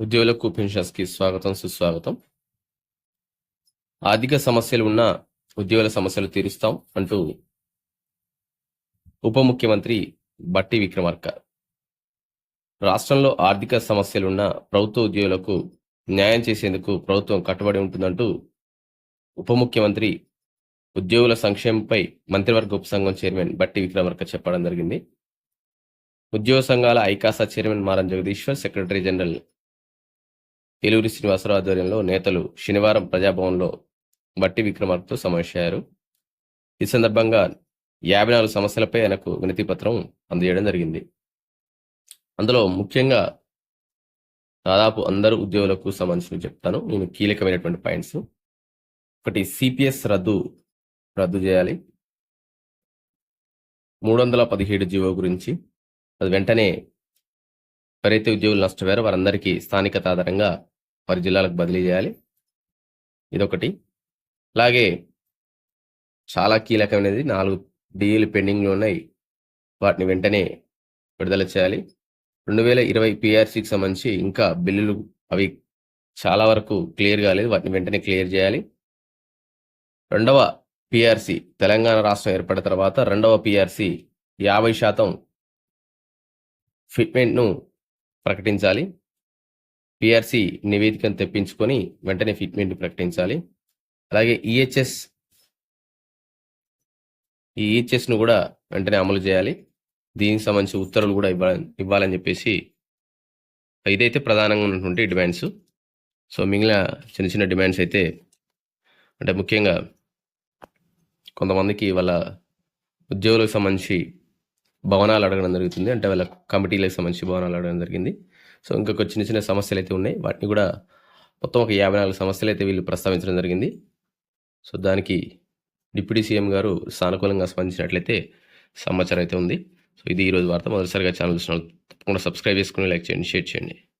ఉద్యోగులకు పెన్షన్స్కి స్వాగతం సుస్వాగతం. ఆర్థిక సమస్యలు ఉన్న ఉద్యోగుల సమస్యలు తీరుస్తాం అంటూ ఉప ముఖ్యమంత్రి బట్టి విక్రమార్క. రాష్ట్రంలో ఆర్థిక సమస్యలున్న ప్రభుత్వ ఉద్యోగులకు న్యాయం చేసేందుకు ప్రభుత్వం కట్టుబడి ఉంటుందంటూ ఉప ముఖ్యమంత్రి ఉద్యోగుల సంక్షేమంపై మంత్రివర్గ ఉపసంఘం చైర్మన్ బట్టి విక్రమార్క చెప్పడం జరిగింది. ఉద్యోగ సంఘాల ఐకాసా chairman Maram Jagadeeshwar secretary general Eluri Srinivasarao ఆధ్వర్యంలో నేతలు శనివారం ప్రజాభవన్లో బట్టి విక్రమార్కతో సమావేశమయ్యారు. ఈ సందర్భంగా యాభై నాలుగు సమస్యలపై ఆయనకు వినతి పత్రం అందజేయడం జరిగింది. అందులో ముఖ్యంగా దాదాపు అందరు ఉద్యోగులకు సంబంధించి చెప్తాను. నేను కీలకమైనటువంటి పాయింట్స్. ఒకటి సిపిఎస్ రద్దు రద్దు చేయాలి. మూడు వందల పదిహేడు జీవో గురించి. అది వెంటనే ఎవరైతే ఉద్యోగులు నష్టపోయారో వారందరికీ స్థానికత ఆధారంగా వారి జిల్లాలకు బదిలీ చేయాలి. ఇదొకటి. అలాగే చాలా కీలకమైనది నాలుగు డిఏలు పెండింగ్లో ఉన్నాయి. వాటిని వెంటనే విడుదల చేయాలి. రెండు వేల ఇరవై పిఆర్సీకి సంబంధించి ఇంకా బిల్లులు అవి చాలా వరకు క్లియర్ కాలేదు. వాటిని వెంటనే క్లియర్ చేయాలి. రెండవ పిఆర్సీ తెలంగాణ రాష్ట్రం ఏర్పడిన తర్వాత రెండవ పిఆర్సీ యాభై శాతం ఫిట్మెంట్ను ప్రకటించాలి. పిఆర్సి నివేదికను తెప్పించుకొని వెంటనే ఫిట్మెంట్ ప్రకటించాలి. అలాగే ఈహెచ్ఎస్ ఈ ఈహెచ్ఎస్ను కూడా వెంటనే అమలు చేయాలి. దీనికి సంబంధించి ఉత్తర్వులు కూడా ఇవ్వాలని ఇవ్వాలని చెప్పేసి ఇదైతే ప్రధానంగా ఉన్నటువంటి డిమాండ్స్. సో మిగిలిన చిన్న చిన్న డిమాండ్స్ అయితే అంటే ముఖ్యంగా కొంతమందికి వాళ్ళ ఉద్యోగులకు సంబంధించి భవనాలు అడగడం జరుగుతుంది. అంటే వాళ్ళ కమిటీలకు సంబంధించి భవనాలు అడగడం జరిగింది. సో ఇంకొక చిన్న చిన్న సమస్యలు అయితే ఉన్నాయి. వాటిని కూడా మొత్తం ఒక యాభై నాలుగు సమస్యలు అయితే వీళ్ళు ప్రస్తావించడం జరిగింది. సో దానికి డిప్యూటీ సీఎం గారు సానుకూలంగా స్పందించినట్లయితే సమాచారం అయితే ఉంది. సో ఇది ఈరోజు వార్త. మొదటిసారిగా ఛానల్ చూసిన తప్పకుండా సబ్స్క్రైబ్ చేసుకుని లైక్ చేయండి షేర్ చేయండి.